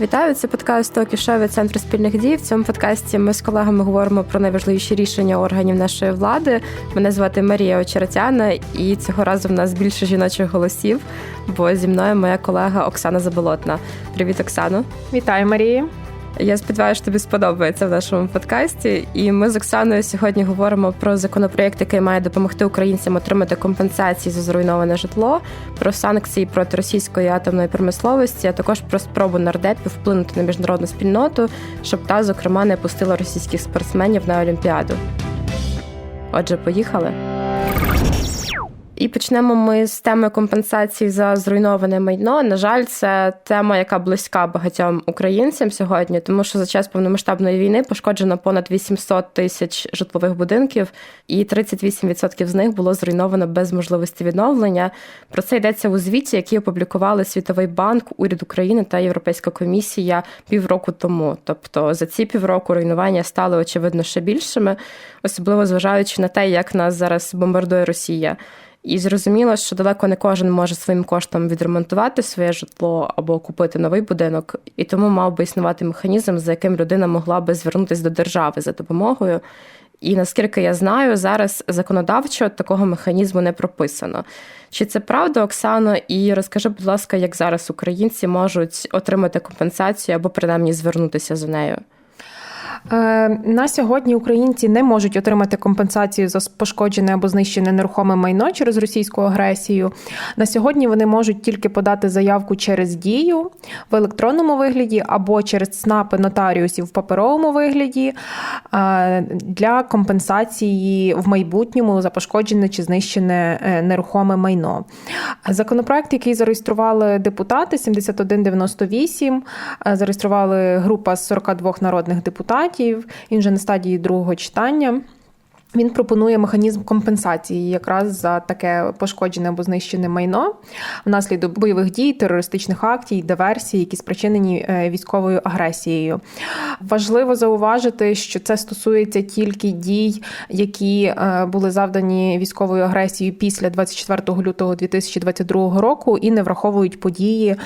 Вітаю, це подкаст Токішо від центру спільних дій. В цьому подкасті ми з колегами говоримо про найважливіші рішення органів нашої влади. Мене звати Марія Очеретяна, і цього разу в нас більше жіночих голосів, бо зі мною моя колега Оксана Заболотна. Привіт, Оксано. Вітаю, Марія. Я сподіваюся, тобі сподобається в нашому подкасті. І ми з Оксаною сьогодні говоримо про законопроєкт, який має допомогти українцям отримати компенсації за зруйноване житло, про санкції проти російської атомної промисловості, а також про спробу нардепів вплинути на міжнародну спільноту, щоб та, зокрема, не пустила російських спортсменів на Олімпіаду. Отже, поїхали. І почнемо ми з теми компенсації за зруйноване майно. На жаль, це тема, яка близька багатьом українцям сьогодні, тому що за час повномасштабної війни пошкоджено понад 800 тисяч житлових будинків, і 38% з них було зруйновано без можливості відновлення. Про це йдеться у звіті, який опублікували Світовий банк, уряд України та Європейська комісія півроку тому. Тобто за ці півроку руйнування стали очевидно ще більшими, особливо зважаючи на те, як нас зараз бомбардує Росія. І зрозуміло, що далеко не кожен може своїм коштом відремонтувати своє житло або купити новий будинок, і тому мав би існувати механізм, за яким людина могла би звернутися до держави за допомогою. І наскільки я знаю, зараз законодавчо такого механізму не прописано. Чи це правда, Оксано? І розкажи, будь ласка, як зараз українці можуть отримати компенсацію або принаймні звернутися за нею? Е, на сьогодні українці не можуть отримати компенсацію за пошкоджене або знищене нерухоме майно через російську агресію. На сьогодні вони можуть тільки подати заявку через дію в електронному вигляді або через ЦНАПи нотаріусів в паперовому вигляді е, для компенсації в майбутньому за пошкоджене чи знищене е, нерухоме майно. Законопроект, який зареєстрували депутати 7198, зареєстрували група з 42 народних депутатів депутатів. Він вже на стадії другого читання. Він пропонує механізм компенсації якраз за таке пошкоджене або знищене майно внаслідок бойових дій, терористичних актів, диверсій, які спричинені е, військовою агресією. Важливо зауважити, що це стосується тільки дій, які е, були завдані військовою агресією після 24 лютого 2022 року, і не враховують події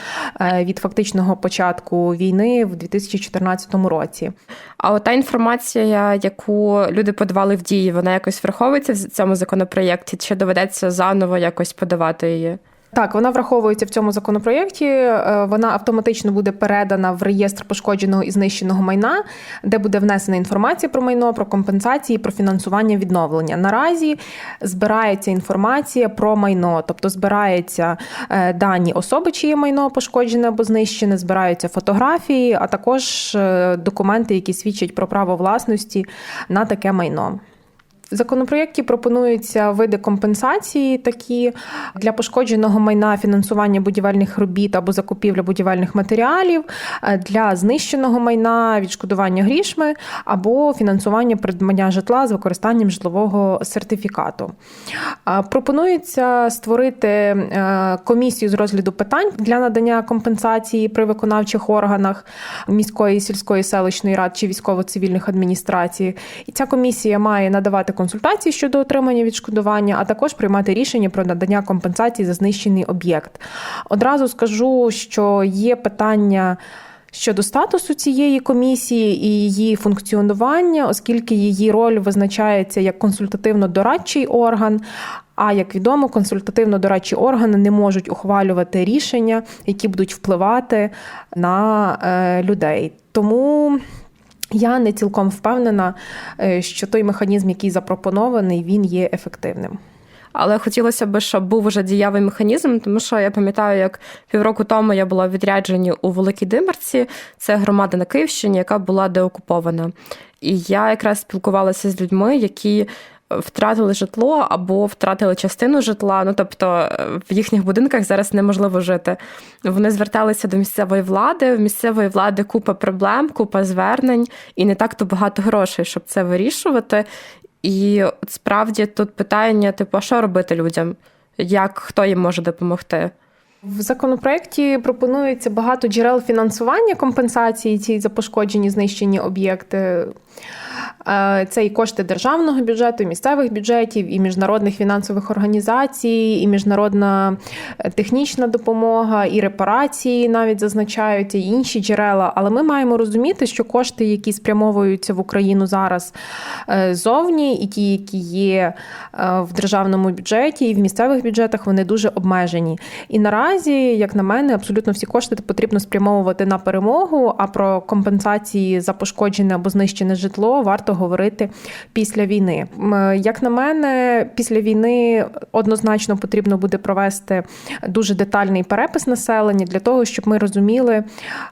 е, від фактичного початку війни в 2014 році. А от та інформація, яку люди подавали в дії вона якось враховується в цьому законопроєкті, чи доведеться заново якось подавати її? Так, вона враховується в цьому законопроєкті. Е, вона автоматично буде передана в реєстр пошкодженого і знищеного майна, де буде внесена інформація про майно, про компенсації, про фінансування відновлення. Наразі збирається інформація про майно, тобто збираються е, дані особи, чиє майно пошкоджене або знищене, збираються фотографії, а також е, документи, які свідчать про право власності на таке майно. В законопроєкті пропонуються види компенсації, такі для пошкодженого майна фінансування будівельних робіт або закупівля будівельних матеріалів, е, для знищеного майна відшкодування грішми або фінансування придбання житла з використанням житлового сертифікату. Пропонується створити е, комісію з розгляду питань для надання компенсації при виконавчих органах міської, сільської селищної ради чи військово-цивільних адміністрацій. І ця комісія має надавати консультації щодо отримання відшкодування, а також приймати рішення про надання компенсації за знищений об'єкт. Одразу скажу, що є питання. Щодо статусу цієї комісії і її функціонування, оскільки її роль визначається як консультативно-дорадчий орган. А як відомо, консультативно-дорадчі органи не можуть ухвалювати рішення, які будуть впливати на е, людей. Тому я не цілком впевнена, е, що той механізм, який запропонований, він є ефективним. Але хотілося б, щоб був уже дієвий механізм, тому що я пам'ятаю, як півроку тому я була в відрядженні у Великій Димерці, це громада на Київщині, яка була деокупована. І я якраз спілкувалася з людьми, які втратили житло або втратили частину житла. Ну тобто в їхніх будинках зараз неможливо жити. Вони зверталися до місцевої влади. В місцевої влади купа проблем, купа звернень і не так то багато грошей, щоб це вирішувати. І справді тут питання: типу, а що робити людям? Як хто їм може допомогти? В законопроекті пропонується багато джерел фінансування компенсації ці за пошкоджені знищені об'єкти. Е, Це і кошти державного бюджету, і місцевих бюджетів, і міжнародних фінансових організацій, і міжнародна е, технічна допомога, і репарації навіть зазначають, і інші джерела. Але ми маємо розуміти, що кошти, які спрямовуються в Україну зараз е, зовні, і ті, які є в державному бюджеті і в місцевих бюджетах, вони дуже обмежені. І наразі, як на мене, абсолютно всі кошти потрібно спрямовувати на перемогу. А про компенсації за пошкоджене або знищене житло варто говорити після війни. Як на мене, після війни однозначно потрібно буде провести дуже детальний перепис населення для того, щоб ми розуміли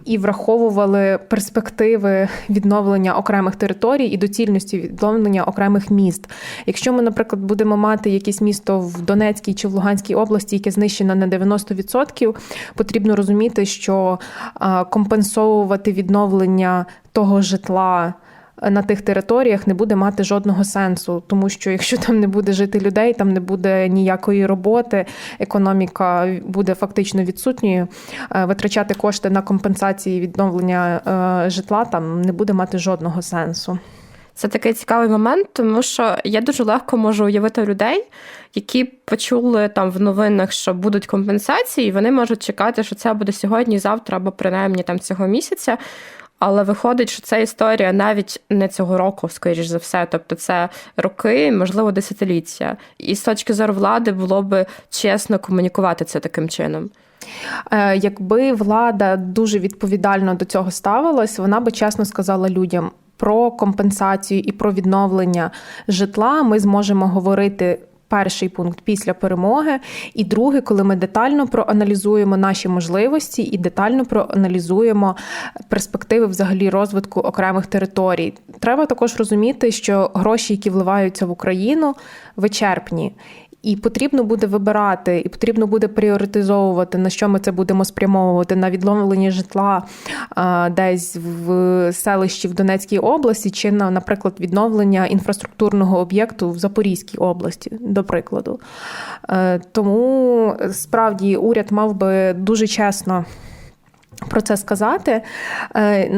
і враховували перспективи відновлення окремих територій і доцільності відновлення окремих міст. Якщо ми, наприклад, будемо мати якесь місто в Донецькій чи в Луганській області, яке знищено на 90%, потрібно розуміти, що компенсовувати відновлення того житла. На тих територіях не буде мати жодного сенсу, тому що якщо там не буде жити людей, там не буде ніякої роботи, економіка буде фактично відсутньою. Е, Витрачати кошти на компенсації відновлення е, житла там не буде мати жодного сенсу. Це такий цікавий момент, тому що я дуже легко можу уявити людей, які почули там в новинах, що будуть компенсації, і вони можуть чекати, що це буде сьогодні, завтра або принаймні там цього місяця. Але виходить, що це історія навіть не цього року, скоріш за все. Тобто це роки, можливо, десятиліття. І з точки зору влади було би чесно комунікувати це таким чином. Е, Якби влада дуже відповідально до цього ставилась, вона би чесно сказала людям про компенсацію і про відновлення житла. Ми зможемо говорити. Перший пункт після перемоги, і другий, коли ми детально проаналізуємо наші можливості і детально проаналізуємо перспективи взагалі розвитку окремих територій. Треба також розуміти, що гроші, які вливаються в Україну, вичерпні. І потрібно буде вибирати, і потрібно буде пріоритизовувати, на що ми це будемо спрямовувати на відновлення житла а, десь в селищі в Донецькій області, чи на, наприклад, відновлення інфраструктурного об'єкту в Запорізькій області, до прикладу. Е, Тому справді уряд мав би дуже чесно. Про це сказати. Е,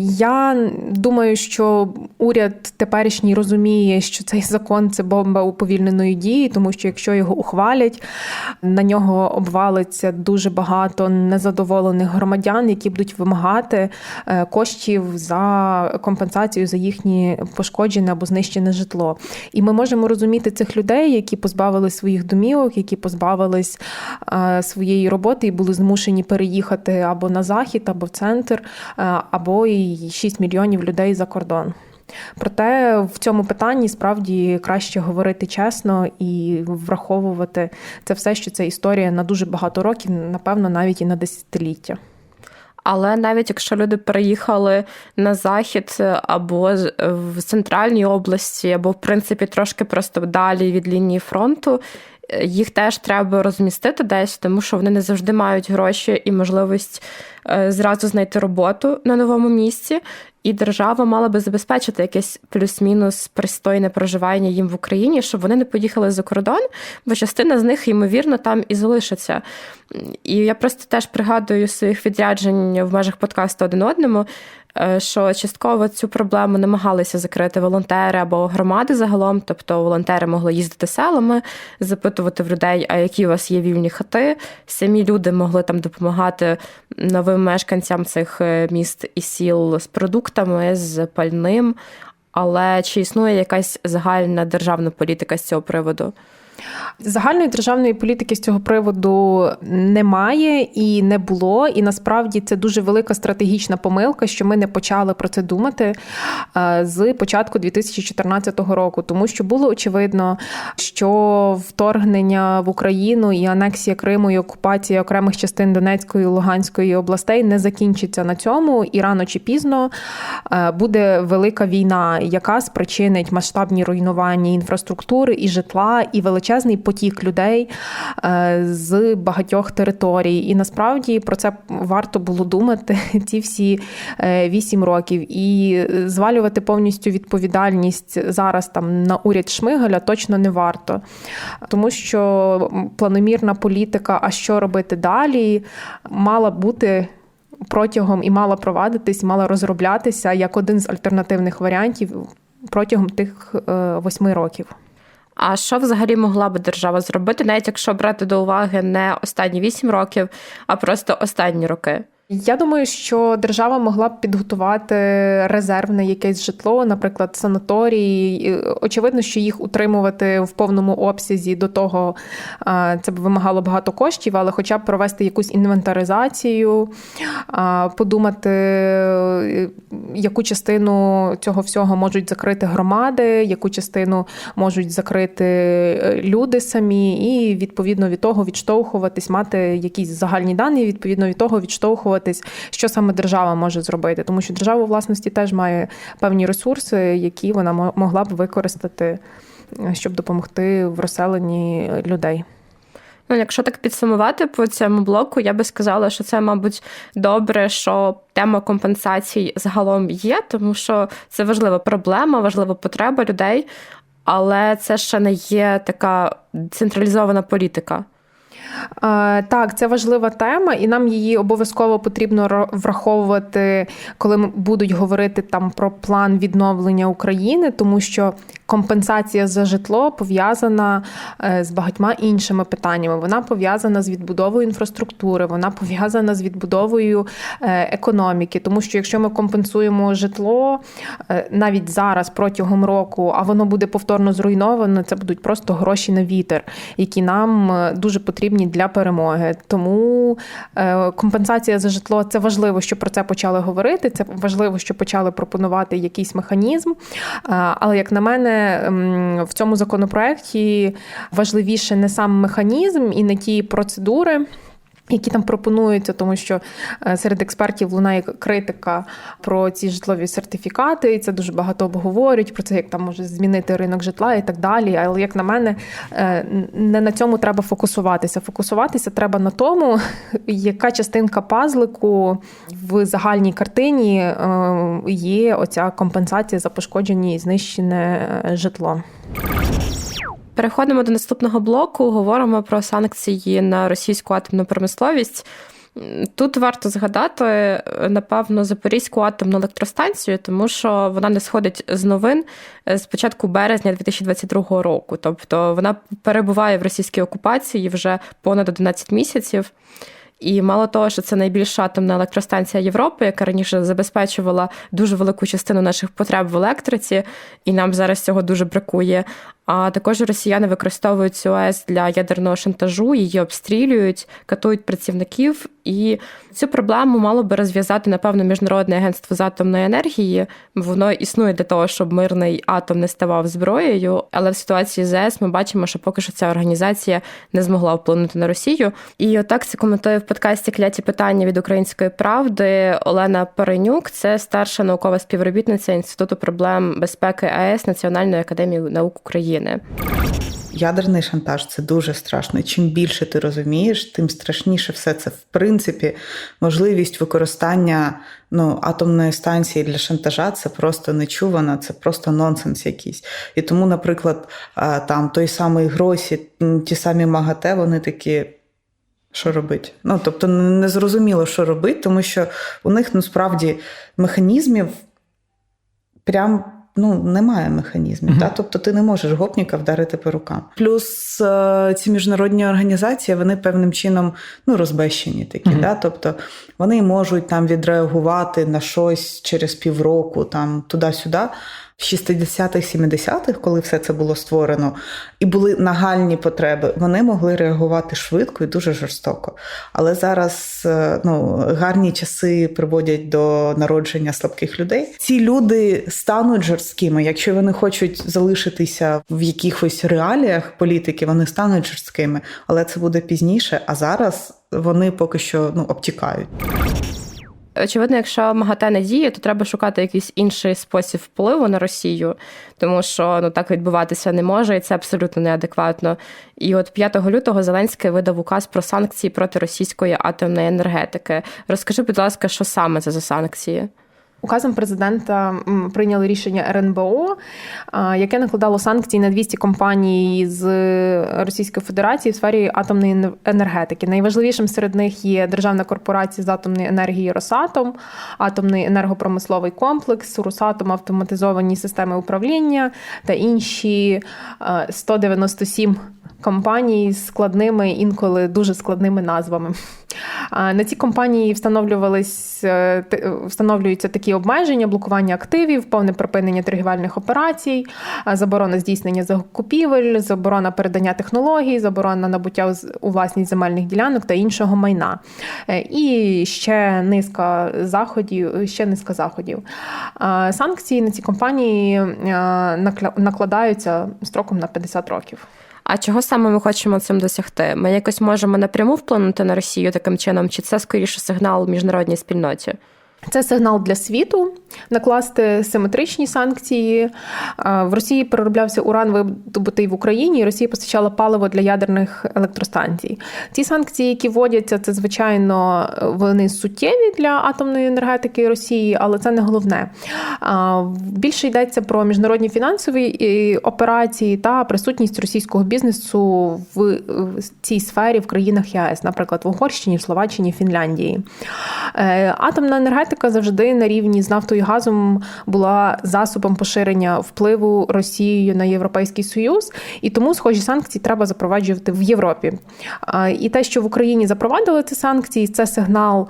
Я думаю, що уряд теперішній розуміє, що цей закон це бомба уповільненої дії, тому що якщо його ухвалять, на нього обвалиться дуже багато незадоволених громадян, які будуть вимагати е, коштів за компенсацію за їхнє пошкоджене або знищене житло. І ми можемо розуміти цих людей, які позбавились своїх домівок, які позбавились е, своєї роботи і були змушені переїхати або на захід, або в центр, е, або і 6 мільйонів людей за кордон. Проте в цьому питанні справді краще говорити чесно і враховувати це все, що це історія на дуже багато років, напевно, навіть і на десятиліття. Але навіть якщо люди переїхали на захід або в центральній області, або в принципі трошки просто далі від лінії фронту, е, їх теж треба розмістити десь, тому що вони не завжди мають гроші і можливість зразу знайти роботу на новому місці. І держава мала би забезпечити якесь плюс-мінус пристойне проживання їм в Україні, щоб вони не поїхали за кордон, бо частина з них, ймовірно, там і залишиться. І я просто теж пригадую своїх відряджень в межах подкасту один одному, е, що частково цю проблему намагалися закрити волонтери або громади загалом. Тобто волонтери могли їздити селами, запитувати в людей, а які у вас є вільні хати. Самі люди могли там допомагати новим мешканцям цих е, міст і сіл з продуктами, з пальним. Але чи існує якась загальна державна політика з цього приводу? Загальної державної політики з цього приводу немає і не було. І насправді це дуже велика стратегічна помилка, що ми не почали про це думати е, з початку 2014 року, тому що було очевидно, що вторгнення в Україну і анексія Криму і окупація окремих частин Донецької і Луганської областей не закінчиться на цьому, і рано чи пізно е, буде велика війна, яка спричинить масштабні руйнування інфраструктури і житла, і величезний потік людей е, з багатьох територій. І насправді про це варто було думати ці всі е, вісім років. І звалювати повністю відповідальність зараз там на уряд Шмигаля точно не варто, тому що планомірна політика, а що робити далі, мала бути протягом і мала провадитись, мала розроблятися як один з альтернативних варіантів протягом тих е, восьми років. А що взагалі могла би держава зробити, навіть якщо брати до уваги не останні вісім років, а просто останні роки? Я думаю, що держава могла б підготувати резервне якесь житло, наприклад, санаторії. Очевидно, що їх утримувати в повному обсязі до того це б вимагало багато коштів, але хоча б провести якусь інвентаризацію, подумати, яку частину цього всього можуть закрити громади, яку частину можуть закрити е, люди самі, і відповідно від того відштовхуватись, мати якісь загальні дані, відповідно від того відштовхуватись, що саме держава може зробити, тому що держава у власності теж має певні ресурси, які вона могла б використати, е, щоб допомогти в розселенні людей. Ну, якщо так підсумувати по цьому блоку, я би сказала, що це, мабуть, добре, що тема компенсацій загалом є, тому що це важлива проблема, важлива потреба людей, але це ще не є така централізована політика. Так, це важлива тема, і нам її обов'язково потрібно враховувати, коли будуть говорити там про план відновлення України, тому що компенсація за житло пов'язана е, з багатьма іншими питаннями. Вона пов'язана з відбудовою інфраструктури, вона пов'язана з відбудовою е, економіки. Тому що якщо ми компенсуємо житло е, навіть зараз протягом року, а воно буде повторно зруйновано, це будуть просто гроші на вітер, які нам дуже потрібні для перемоги. Тому компенсація за житло це важливо, що про це почали говорити. Це важливо, що почали пропонувати якийсь механізм. Але як на мене. В цьому законопроекті важливіше не сам механізм і не ті процедури. Які там пропонуються, тому що е, серед експертів лунає критика про ці житлові сертифікати, і це дуже багато обговорюють про це, як там може змінити ринок житла і так далі. Але як на мене, е, не на цьому треба фокусуватися. Фокусуватися треба на тому, яка частинка пазлику в загальній картині е, є оця компенсація за пошкоджені і знищене житло. Переходимо до наступного блоку. Говоримо про санкції на російську атомну промисловість. Тут варто згадати, напевно, Запорізьку атомну електростанцію, тому що вона не сходить з новин з початку березня 2022 року. Тобто вона перебуває в російській окупації вже понад 11 місяців. І мало того, що це найбільша атомна електростанція Європи, яка раніше забезпечувала дуже велику частину наших потреб в електриці, і нам зараз цього дуже бракує. А також росіяни використовують цю АЕС для ядерного шантажу, її обстрілюють, катують працівників. І цю проблему мало би розв'язати, напевно, міжнародне агентство з атомної енергії. Воно існує для того, щоб мирний атом не ставав зброєю. Але в ситуації з АЕС ми бачимо, що поки що ця організація не змогла вплинути на Росію. І отак це коментує в подкасті Кляті питання від української правди Олена Паренюк. Це старша наукова співробітниця інституту проблем безпеки АЕС Національної академії наук України. України. Ядерний шантаж це дуже страшно. Чим більше ти розумієш, тим страшніше все це. В принципі, можливість використання ну, атомної станції для шантажа це просто нечувано, це просто нонсенс якийсь. І тому, наприклад, там той самий Гросі, ті самі МАГАТЕ, вони такі. Що робити? Ну, тобто, не зрозуміло, що робити, тому що у них насправді механізмів прям ну немає механізмів. Uh-huh. Та? Тобто ти не можеш гопніка вдарити по рукам. Плюс е, ці міжнародні організації вони певним чином ну, розбещені такі. Uh-huh. Та? Тобто вони можуть там відреагувати на щось через півроку, там туди-сюди в 60-х, 70-х, коли все це було створено, і були нагальні потреби, вони могли реагувати швидко і дуже жорстоко. Але зараз е, ну, гарні часи приводять до народження слабких людей. Ці люди стануть жорсткими. Якщо вони хочуть залишитися в якихось реаліях політики, вони стануть жорсткими, але це буде пізніше. А зараз вони поки що ну обтікають. Очевидно, якщо МАГАТЕ не діє, то треба шукати якийсь інший спосіб впливу на Росію, тому що ну так відбуватися не може, і це абсолютно неадекватно. І от 5 лютого Зеленський видав указ про санкції проти російської атомної енергетики. Розкажи, будь ласка, що саме це за санкції? Указом президента прийняли рішення РНБО, яке накладало санкції на 200 компаній з Російської Федерації в сфері атомної енергетики. Найважливішим серед них є Державна корпорація з атомної енергії Росатом, атомний енергопромисловий комплекс, Росатом автоматизовані системи управління та інші е, 197 компаній з складними, інколи дуже складними назвами. На ці компанії встановлювались е, встановлюються такі обмеження: блокування активів, повне припинення торгівельних операцій, заборона здійснення закупівель, заборона передання технологій, заборона набуття у власність земельних ділянок та іншого майна. Е, І ще низка заходів. Ще низка заходів. Санкції на ці компанії е, накладаються строком на 50 років. А чого саме ми хочемо цим досягти? Ми якось можемо напряму вплинути на Росію таким чином, чи це скоріше сигнал міжнародній спільноті? Це сигнал для світу накласти симетричні санкції. В Росії перероблявся уран видобутий в Україні, і Росія постачала паливо для ядерних електростанцій. Ці санкції, які вводяться, це звичайно вони суттєві для атомної енергетики Росії, але це не головне. Більше йдеться про міжнародні фінансові е, операції та присутність російського бізнесу в цій сфері в країнах ЄС, наприклад, в Угорщині, в Словаччині, Фінляндії. Е, Атомна енергетика завжди на рівні з нафтою і газом була засобом поширення впливу Росією на Європейський Союз, і тому схожі санкції треба запроваджувати в Європі. І те, що в Україні запровадили ці санкції, це сигнал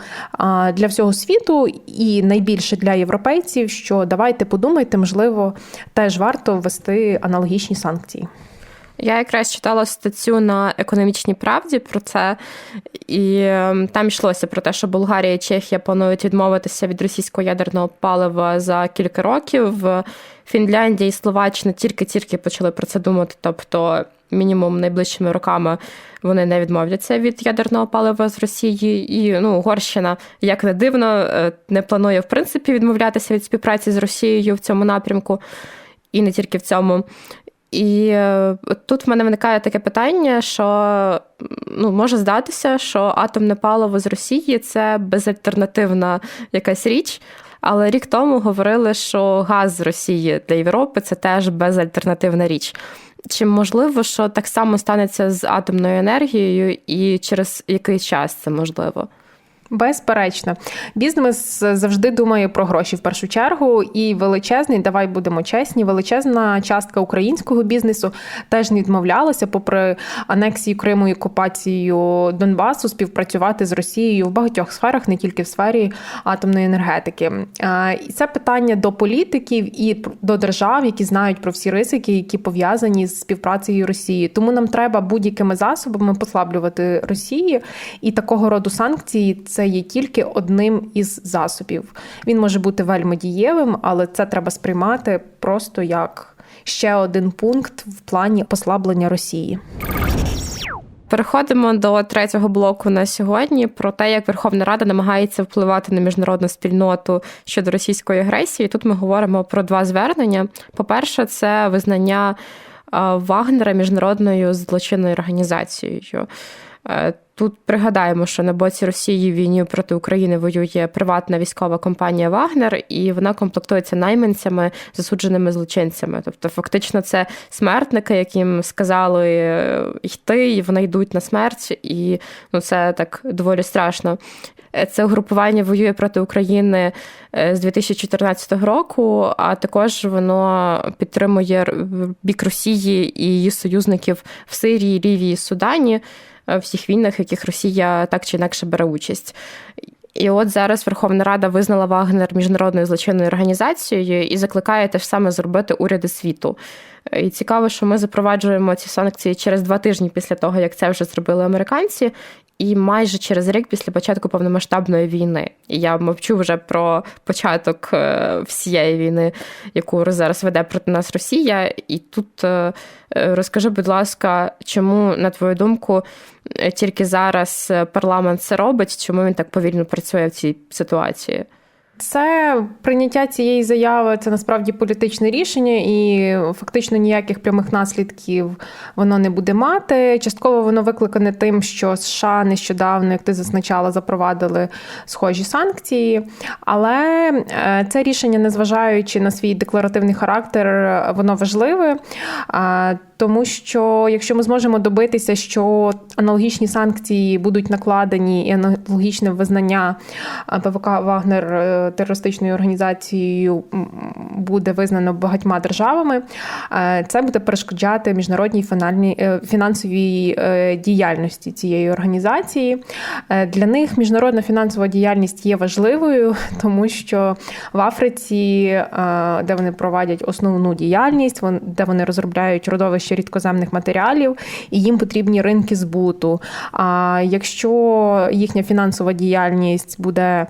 для всього світу і найбільше для європейців, що давайте подумайте, можливо, теж варто ввести аналогічні санкції. Я якраз читала статтю на економічній правді про це, і ем, там йшлося про те, що Болгарія і Чехія планують відмовитися від російського ядерного палива за кілька років. Фінляндія і Словаччина тільки-тільки почали про це думати, тобто мінімум найближчими роками вони не відмовляться від ядерного палива з Росії. І ну, Угорщина, як не дивно, е, не планує в принципі відмовлятися від співпраці з Росією в цьому напрямку, і не тільки в цьому. І е, тут в мене виникає таке питання, що ну, може здатися, що атомне паливо з Росії це безальтернативна якась річ. Але рік тому говорили, що газ з Росії для Європи це теж безальтернативна річ. Чи можливо, що так само станеться з атомною енергією, і через який час це можливо? Безперечно, бізнес завжди думає про гроші в першу чергу, і величезний, давай будемо чесні, величезна частка українського бізнесу теж не відмовлялася, попри анексію Криму і окупацію Донбасу, співпрацювати з Росією в багатьох сферах, не тільки в сфері атомної енергетики. І це питання до політиків і до держав, які знають про всі ризики, які пов'язані з співпрацею Росії. Тому нам треба будь-якими засобами послаблювати Росії і такого роду санкції це є тільки одним із засобів. Він може бути вельми дієвим, але це треба сприймати просто як ще один пункт в плані послаблення Росії. Переходимо до третього блоку на сьогодні про те, як Верховна Рада намагається впливати на міжнародну спільноту щодо російської агресії. Тут ми говоримо про два звернення. По-перше, це визнання Вагнера міжнародною злочинною організацією. Тут пригадаємо, що на боці Росії війні проти України воює приватна військова компанія Вагнер, і вона комплектується найманцями, засудженими злочинцями. Тобто, фактично, це смертники, яким сказали йти, і вони йдуть на смерть, і ну це так доволі страшно. Це угрупування воює проти України з 2014 року, а також воно підтримує бік Росії і її союзників в Сирії, Лівії, Судані. Всіх війнах, в яких Росія так чи інакше бере участь. І от зараз Верховна Рада визнала Вагнер міжнародною злочинною організацією і закликає те ж саме зробити уряди світу. І цікаво, що ми запроваджуємо ці санкції через два тижні після того, як це вже зробили американці, і майже через рік після початку повномасштабної війни. Я мовчу вже про початок всієї війни, яку зараз веде проти нас Росія. І тут розкажи, будь ласка, чому, на твою думку, тільки зараз парламент це робить, чому він так повільно працює в цій ситуації? Це прийняття цієї заяви це насправді політичне рішення, і фактично ніяких прямих наслідків воно не буде мати. Частково воно викликане тим, що США нещодавно, як ти зазначала, запровадили схожі санкції. Але е, це рішення, незважаючи на свій декларативний характер, воно важливе. Тому що якщо ми зможемо добитися, що аналогічні санкції будуть накладені і аналогічне визнання ПВК Вагнер е, терористичною організацією буде визнано багатьма державами, е, це буде перешкоджати міжнародній е, фінансовій діяльності цієї організації. Для них міжнародна фінансова діяльність є важливою, тому що в Африці, де вони проводять основну діяльність, де вони розробляють родовище ще рідкоземних матеріалів, і їм потрібні ринки збуту. А якщо їхня фінансова діяльність буде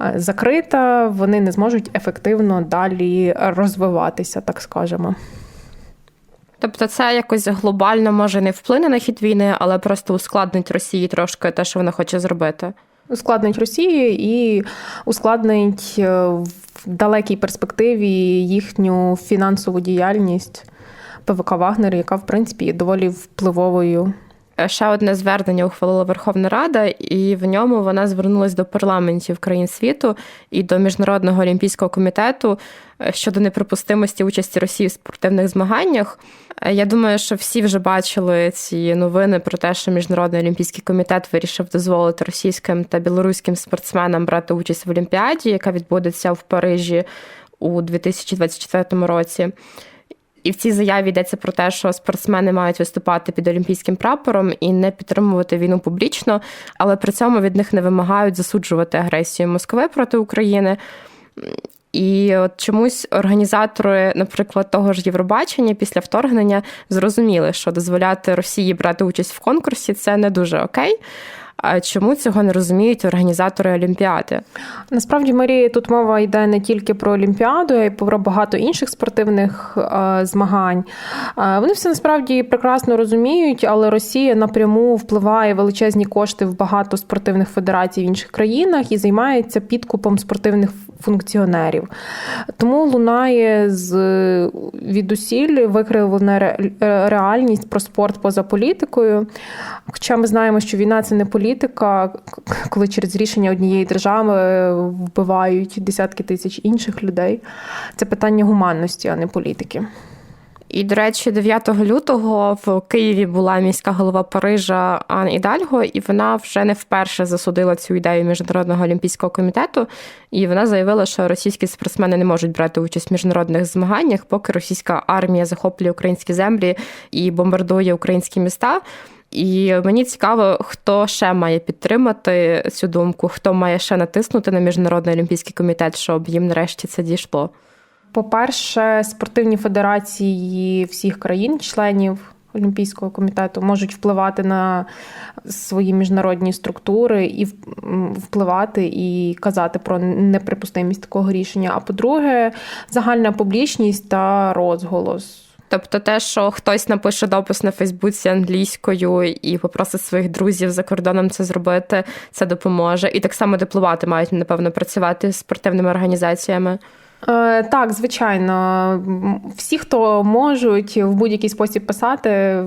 е, закрита, вони не зможуть ефективно далі розвиватися, так скажемо. Тобто це якось глобально може не вплине на хід війни, але просто ускладнить Росії трошки те, що вона хоче зробити. Ускладнить Росії і ускладнить е, в далекій перспективі їхню фінансову діяльність. ПВК Вагнер, яка в принципі доволі впливовою. Ще одне звернення ухвалила Верховна Рада, і в ньому вона звернулася до парламентів країн світу і до міжнародного олімпійського комітету е, щодо неприпустимості участі Росії в спортивних змаганнях. Е, я думаю, що всі вже бачили ці новини про те, що міжнародний олімпійський комітет вирішив дозволити російським та білоруським спортсменам брати участь в Олімпіаді, яка відбудеться в Парижі у 2024 році. І в цій заяві йдеться про те, що спортсмени мають виступати під олімпійським прапором і не підтримувати війну публічно, але при цьому від них не вимагають засуджувати агресію Москви проти України. І от чомусь організатори, наприклад, того ж Євробачення після вторгнення зрозуміли, що дозволяти Росії брати участь в конкурсі це не дуже окей. А чому цього не розуміють організатори Олімпіади? Насправді, Марія, тут мова йде не тільки про Олімпіаду, а й про багато інших спортивних змагань. Вони все насправді прекрасно розуміють, але Росія напряму впливає величезні кошти в багато спортивних федерацій в інших країнах і займається підкупом спортивних функціонерів. Тому лунає з відусіль викривлена реальність про спорт поза політикою. Хоча ми знаємо, що війна це не політика, коли через рішення однієї держави вбивають десятки тисяч інших людей. Це питання гуманності, а не політики. І, до речі, 9 лютого в Києві була міська голова Парижа Ан Ідальго, і вона вже не вперше засудила цю ідею міжнародного олімпійського комітету. І вона заявила, що російські спортсмени не можуть брати участь в міжнародних змаганнях, поки російська армія захоплює українські землі і бомбардує українські міста. І мені цікаво, хто ще має підтримати цю думку, хто має ще натиснути на міжнародний олімпійський комітет, щоб їм нарешті це дійшло. По-перше, спортивні федерації всіх країн-членів Олімпійського комітету можуть впливати на свої міжнародні структури і впливати і казати про неприпустимість такого рішення. А по-друге, загальна публічність та розголос. Тобто, те, що хтось напише допис на Фейсбуці англійською і попросить своїх друзів за кордоном це зробити, це допоможе. І так само дипломати мають напевно працювати з спортивними організаціями. Е, так, звичайно, всі, хто можуть в будь-який спосіб писати,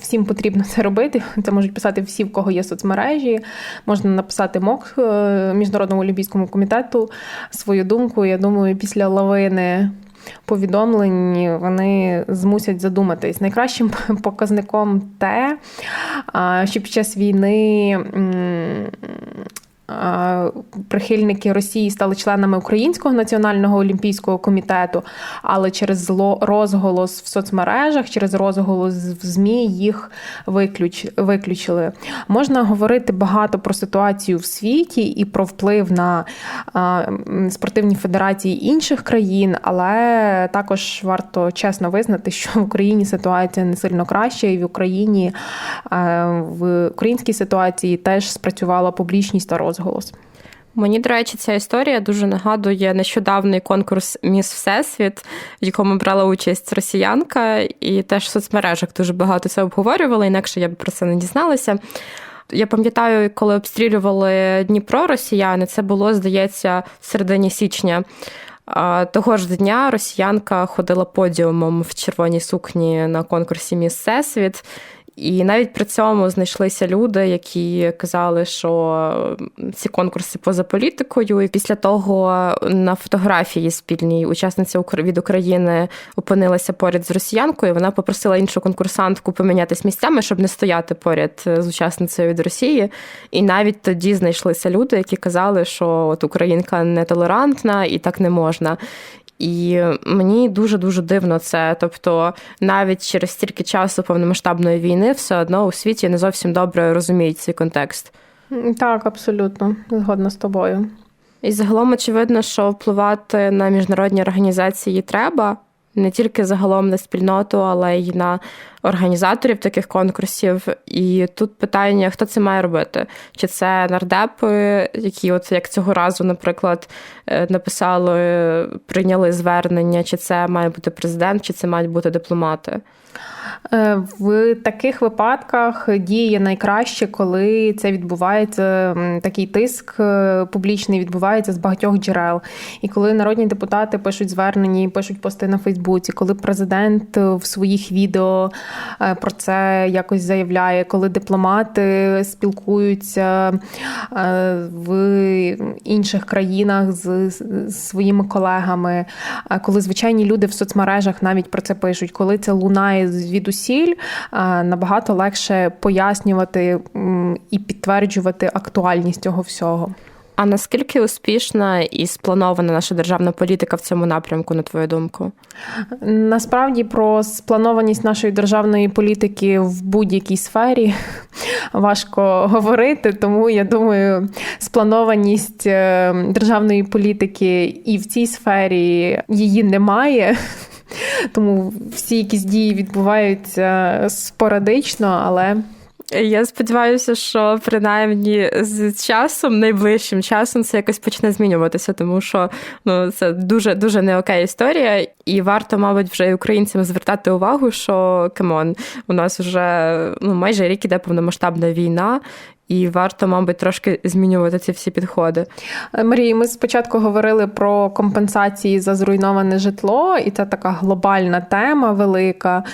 всім потрібно це робити. Це можуть писати всі, в кого є соцмережі. Можна написати МОК е, Міжнародному олімпійському комітету свою думку. Я думаю, після лавини. Повідомлень вони змусять задуматись. Найкращим показником те, що під час війни прихильники Росії стали членами Українського національного олімпійського комітету, але через розголос в соцмережах, через розголос в ЗМІ їх виключ, виключили. Можна говорити багато про ситуацію в світі і про вплив на спортивні федерації інших країн, але також варто чесно визнати, що в Україні ситуація не сильно краща, і в Україні в українській ситуації теж спрацювала публічність та розголос. Мені, до речі, ця історія дуже нагадує нещодавний конкурс Міс Всесвіт, в якому брала участь росіянка, і теж в соцмережах дуже багато це обговорювали, інакше я б про це не дізналася. Я пам'ятаю, коли обстрілювали Дніпро росіяни, це було, здається, в середині січня. Того ж дня росіянка ходила подіумом в червоній сукні на конкурсі Міс Всесвіт. І навіть при цьому знайшлися люди, які казали, що ці конкурси поза політикою. І після того на фотографії спільній учасниця від України опинилася поряд з росіянкою. Вона попросила іншу конкурсантку помінятися місцями, щоб не стояти поряд з учасницею від Росії. І навіть тоді знайшлися люди, які казали, що от Українка нетолерантна і так не можна. І мені дуже дуже дивно це. Тобто, навіть через стільки часу повномасштабної війни, все одно у світі не зовсім добре розуміють цей контекст. Так, абсолютно згодна з тобою. І загалом очевидно, що впливати на міжнародні організації треба не тільки загалом на спільноту, але й на організаторів таких конкурсів. І тут питання, хто це має робити? Чи це нардепи, які, от як цього разу, наприклад, е, написали, прийняли звернення, чи це має бути президент, чи це мають бути дипломати? Е, в таких випадках діє найкраще, коли це відбувається. Такий тиск е, публічний відбувається з багатьох джерел. І коли народні депутати пишуть звернення пишуть пости на Фейсбуці, коли президент в своїх відео е, про це якось заявляє, коли дипломати спілкуються в інших країнах з своїми колегами, коли звичайні люди в соцмережах навіть про це пишуть, коли це лунає звідусіль, набагато легше пояснювати і підтверджувати актуальність цього всього. А наскільки успішна і спланована наша державна політика в цьому напрямку, на твою думку? Насправді про спланованість нашої державної політики в будь-якій сфері важко говорити, тому я думаю, спланованість е, державної політики і в цій сфері її немає. Тому всі якісь дії відбуваються спорадично, але. Я сподіваюся, що принаймні з часом, найближчим часом, це якось почне змінюватися, тому що ну це дуже дуже не окей історія, і варто, мабуть, вже українцям звертати увагу, що камон, у нас вже ну майже рік іде повномасштабна війна, і варто, мабуть, трошки змінювати ці всі підходи. Е, Марії, ми спочатку говорили про компенсації за зруйноване житло, і це така глобальна тема велика,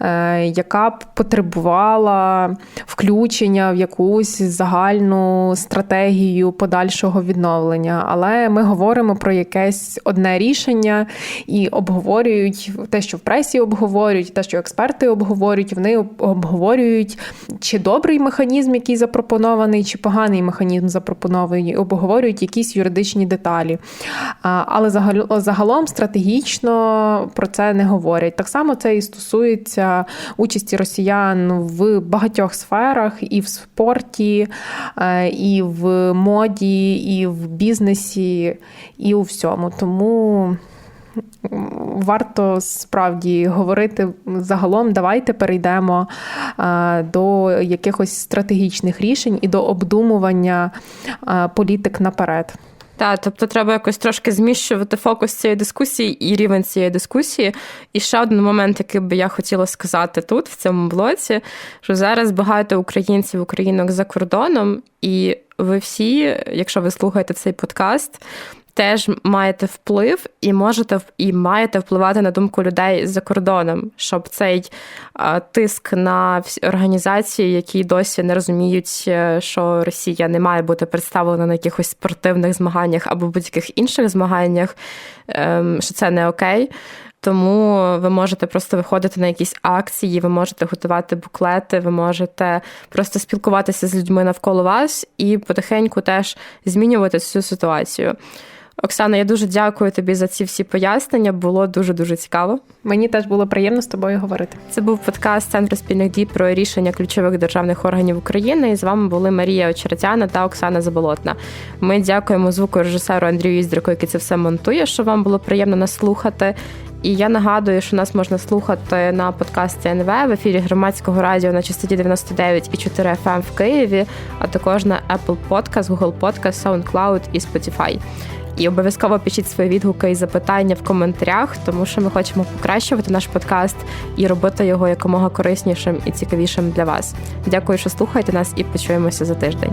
е, яка б потребувала включення в якусь загальну стратегію подальшого відновлення. Але ми говоримо про якесь одне рішення і обговорюють те, що в пресі обговорюють, те, що експерти обговорюють, вони обговорюють чи добрий механізм, який запропонований, запропонований чи поганий механізм запропонований, обговорюють якісь юридичні деталі. Але загалом стратегічно про це не говорять. Так само це і стосується участі росіян в багатьох сферах, і в спорті, е, і в моді, і в бізнесі, і у всьому. Тому варто справді говорити загалом, давайте перейдемо до якихось стратегічних рішень і до обдумування політик наперед. Так, тобто треба якось трошки зміщувати фокус цієї дискусії і рівень цієї дискусії. І ще один момент, який би я хотіла сказати тут, в цьому блоці, що зараз багато українців, українок за кордоном, і ви всі, якщо ви слухаєте цей подкаст, теж маєте вплив і можете і маєте впливати на думку людей за кордоном, щоб цей тиск на організації, які досі не розуміють, е, що Росія не має бути представлена на якихось спортивних змаганнях або будь-яких інших змаганнях, ем, що це не окей. Тому ви можете просто виходити на якісь акції, ви можете готувати буклети, ви можете просто спілкуватися з людьми навколо вас і потихеньку теж змінювати цю ситуацію. Оксана, я дуже дякую тобі за ці всі пояснення. Було дуже дуже цікаво. Мені теж було приємно з тобою говорити. Це був подкаст Центру спільних дій про рішення ключових державних органів України. І з вами були Марія Очеретяна та Оксана Заболотна. Ми дякуємо звукорежисеру Андрію Іздрику, який це все монтує. Що вам було приємно нас слухати. І я нагадую, що нас можна слухати на подкасті НВ в ефірі громадського радіо на частоті 99 і 4 FM ем в Києві, а також на Apple Podcast, Google Podcast, SoundCloud і Spotify. І обов'язково пишіть свої відгуки і запитання в коментарях, тому що ми хочемо покращувати наш подкаст і робити його якомога кориснішим і цікавішим для вас. Дякую, що слухаєте нас, і почуємося за тиждень.